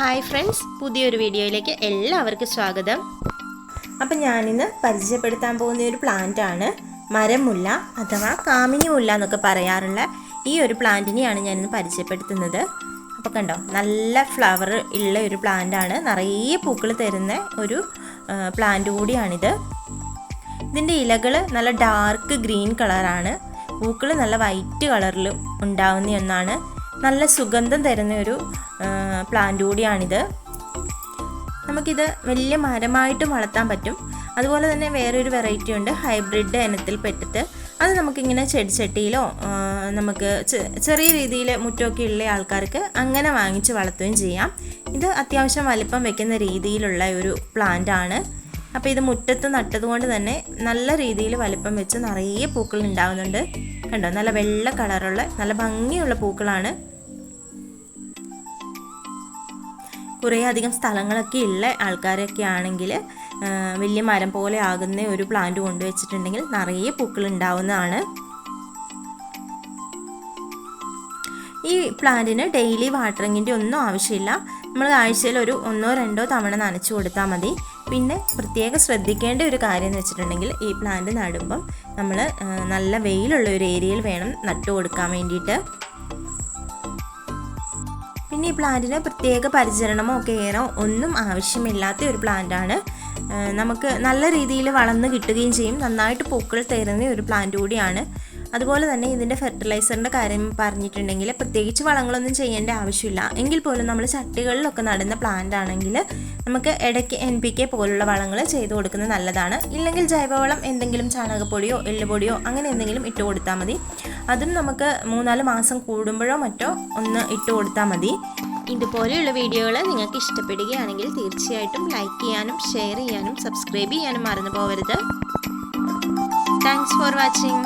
Hi friends പുതിയൊരു വീഡിയോയിലേക്ക് എല്ലാവർക്കും സ്വാഗതം. അപ്പം ഞാനിന്ന് പരിചയപ്പെടുത്താൻ പോകുന്ന ഒരു പ്ലാന്റ് ആണ് മരമുല്ല അഥവാ കാമിനി മുല്ല എന്നൊക്കെ പറയാറുള്ള ഈ ഒരു പ്ലാന്റിനെയാണ് ഞാനിന്ന് പരിചയപ്പെടുത്തുന്നത്. അപ്പോൾ കണ്ടോ നല്ല ഫ്ലവർ ഉള്ള ഒരു പ്ലാന്റ് ആണ്. നിറയെ പൂക്കൾ തരുന്ന ഒരു പ്ലാന്റ് കൂടിയാണിത്. ഇതിന്റെ ഇലകൾ നല്ല ഡാർക്ക് ഗ്രീൻ കളറാണ് പൂക്കൾ നല്ല വൈറ്റ് കളറിൽ ഉണ്ടാവുന്ന ഒന്നാണ്. നല്ല സുഗന്ധം തരുന്ന ഒരു പ്ലാന്റ് കൂടിയാണിത്. നമുക്കിത് വലിയ മരമായിട്ട് വളർത്താൻ പറ്റും. അതുപോലെ തന്നെ വേറൊരു വെറൈറ്റി ഉണ്ട് ഹൈബ്രിഡ് ഇനത്തിൽ പെട്ടിട്ട്. അത് നമുക്കിങ്ങനെ ചെടിച്ചട്ടിയിലോ നമുക്ക് ചെറിയ രീതിയിൽ മുറ്റമൊക്കെ ഉള്ള ആൾക്കാർക്ക് അങ്ങനെ വാങ്ങിച്ച് വളർത്തുകയും ചെയ്യാം. ഇത് അത്യാവശ്യം വലിപ്പം വെക്കുന്ന രീതിയിലുള്ള ഒരു പ്ലാന്റ് ആണ്. അപ്പോൾ ഇത് മുറ്റത്ത് നട്ടതുകൊണ്ട് തന്നെ നല്ല രീതിയിൽ വലിപ്പം വെച്ച് നിറയെ പൂക്കൾ ഉണ്ടാകുന്നുണ്ട് കണ്ടോ? നല്ല വെള്ള കളറുള്ള നല്ല ഭംഗിയുള്ള പൂക്കളാണ്. കുറേ അധികം സ്ഥലങ്ങളൊക്കെ ഉള്ള ആൾക്കാരൊക്കെ ആണെങ്കിൽ വലിയ മരം പോലെ ആകുന്ന ഒരു പ്ലാന്റ് കൊണ്ടുവച്ചിട്ടുണ്ടെങ്കിൽ നിറയെ പൂക്കൾ ഉണ്ടാവുന്നതാണ്. ഈ പ്ലാന്റിന് ഡെയിലി വാട്ടറിങ്ങിന്റെ ഒന്നും ആവശ്യമില്ല. നമ്മൾ ആഴ്ചയിൽ ഒരു ഒന്നോ രണ്ടോ തവണ നനച്ചു കൊടുത്താൽ മതി. പിന്നെ പ്രത്യേകം ശ്രദ്ധിക്കേണ്ട ഒരു കാര്യം എന്ന് വെച്ചിട്ടുണ്ടെങ്കിൽ ഈ പ്ലാന്റ് നടുമ്പം നമ്മൾ നല്ല വെയിലുള്ള ഒരു ഏരിയയിൽ വേണം നട്ടു കൊടുക്കാൻ വേണ്ടിയിട്ട്. പിന്നെ ഈ പ്ലാന്റിന് പ്രത്യേക പരിചരണമോ കെയറോ ഒന്നും ആവശ്യമില്ലാത്ത ഒരു പ്ലാന്റാണ്. നമുക്ക് നല്ല രീതിയിൽ വളർന്ന് കിട്ടുകയും ചെയ്യും. നന്നായിട്ട് പൂക്കൾ തരുന്ന ഒരു പ്ലാന്റ് കൂടിയാണ്. അതുപോലെ തന്നെ ഇതിന്റെ ഫെർട്ടിലൈസറിന്റെ കാര്യം പറഞ്ഞിട്ടുണ്ടെങ്കിൽ പ്രത്യേകിച്ച് വളങ്ങളൊന്നും ചെയ്യേണ്ട ആവശ്യമില്ല. എങ്കിൽ പോലും നമ്മൾ ചട്ടികളിലൊക്കെ നടുന്ന പ്ലാന്റ് ആണെങ്കിൽ നമുക്ക് ഇടയ്ക്ക് എൻ പി കെ പോലുള്ള വളങ്ങൾ ചെയ്തു കൊടുക്കുന്നത് നല്ലതാണ്. ഇല്ലെങ്കിൽ ജൈവവളം എന്തെങ്കിലും ചാണകപ്പൊടിയോ എല്ലുപൊടിയോ അങ്ങനെ എന്തെങ്കിലും ഇട്ട് കൊടുത്താൽ മതി. അതും നമുക്ക് മൂന്നാൽ മാസം കൂടുമ്പോഴോ മറ്റോ ഒന്ന് ഇട്ട് കൊടുത്താൽ മതി. ഇതുപോലെയുള്ള വീഡിയോകൾ നിങ്ങൾക്ക് ഇഷ്ടപ്പെടുകയാണെങ്കിൽ തീർച്ചയായിട്ടും ലൈക്ക് ചെയ്യാനും ഷെയർ ചെയ്യാനും സബ്സ്ക്രൈബ് ചെയ്യാനും മറന്നു പോകരുത് താങ്ക്സ് ഫോർ വാച്ചിങ്